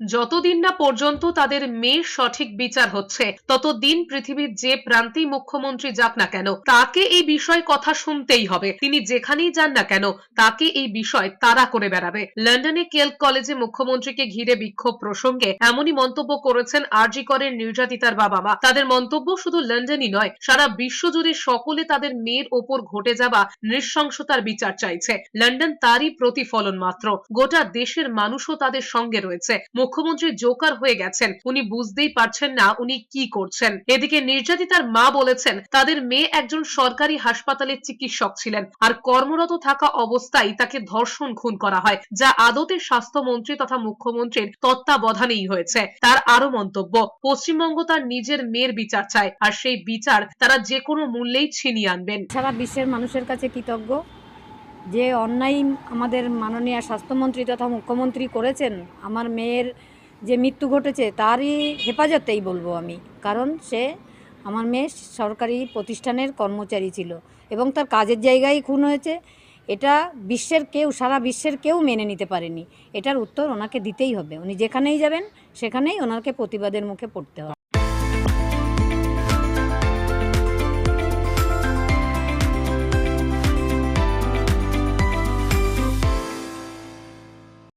যতদিন না পর্যন্ত তাদের মেয়ের সঠিক বিচার হচ্ছে, ততদিন পৃথিবীর যে প্রান্তেই মুখ্যমন্ত্রী যাক না কেন, তাকে এই বিষয়ে কথা শুনতেই হবে। তিনি যেখানেই যান না কেন, তাকে এই বিষয় তারা করে বেড়াবে। লন্ডনে কেল কলেজে মুখ্যমন্ত্রীকে ঘিরে বিক্ষোভ প্রসঙ্গে এমনই মন্তব্য করেছেন আরজি করের নির্যাতিতার বাবা মা তাদের মন্তব্য শুধু লন্ডনই নয়, সারা বিশ্বজুড়ে সকলে তাদের মেয়ের ওপর ঘটে যাওয়া নৃশংসতার বিচার চাইছে। লন্ডন তারই প্রতিফলন মাত্র। গোটা দেশের মানুষও তাদের সঙ্গে রয়েছে। মুখ্যমন্ত্রী জোকার হয়ে গেছেন। উনি বুঝতেই পারছেন না উনি কি করছেন। এদিকে নির্যাতিতার মা বলেছেন, তাদের মেয়ে একজন সরকারি হাসপাতালের চিকিৎসক ছিলেন আর কর্মরত থাকা অবস্থায় তাকে ধর্ষণ খুন করা হয়, যা আদতে স্বাস্থ্যমন্ত্রী তথা মুখ্যমন্ত্রীর তত্ত্বাবধানেই হয়েছে। তার আরও মন্তব্য, পশ্চিমবঙ্গ তার নিজের মেয়ের বিচার চায়, আর সেই বিচার তারা যে কোনো মূল্যেই ছিনিয়ে আনবেন। সারা বিশ্বের মানুষের কাছে কৃতজ্ঞ। যে অন্যায় আমাদের মাননীয় স্বাস্থ্যমন্ত্রী তথা মুখ্যমন্ত্রী করেছেন, আমার মেয়ের যে মৃত্যু ঘটেছে তারই হেফাজতেই বলব আমি। কারণ সে আমার মেয়ে সরকারি প্রতিষ্ঠানের কর্মচারী ছিল এবং তার কাজের জায়গায় খুন হয়েছে। এটা বিশ্বের কেউ, সারা বিশ্বের কেউ মেনে নিতে পারেনি। এটার উত্তর ওনাকে দিতেই হবে। উনি যেখানেই যাবেন, সেখানেই ওনাকে প্রতিবাদের মুখে পড়তে হবে।